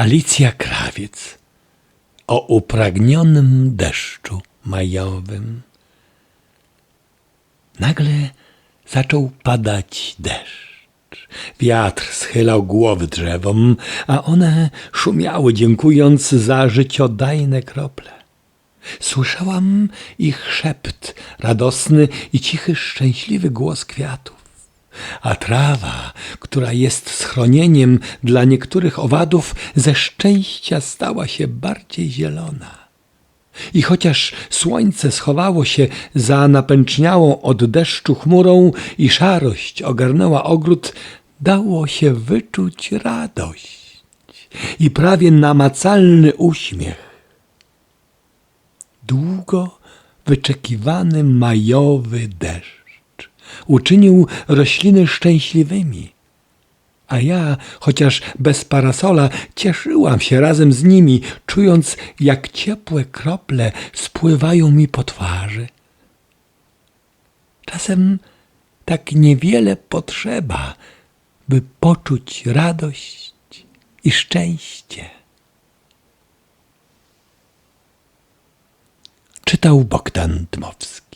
Alicja Krawiec o upragnionym deszczu majowym. Nagle zaczął padać deszcz. Wiatr schylał głowy drzewom, a one szumiały, dziękując za życiodajne krople. Słyszałam ich szept, radosny i cichy, szczęśliwy głos kwiatów. A trawa, która jest schronieniem dla niektórych owadów, ze szczęścia stała się bardziej zielona. I chociaż słońce schowało się za napęczniałą od deszczu chmurą i szarość ogarnęła ogród, dało się wyczuć radość i prawie namacalny uśmiech. Długo wyczekiwany majowy deszcz uczynił rośliny szczęśliwymi. A ja, chociaż bez parasola, cieszyłam się razem z nimi, czując, jak ciepłe krople spływają mi po twarzy. Czasem tak niewiele potrzeba, by poczuć radość i szczęście. Czytał Bogdan Dmowski.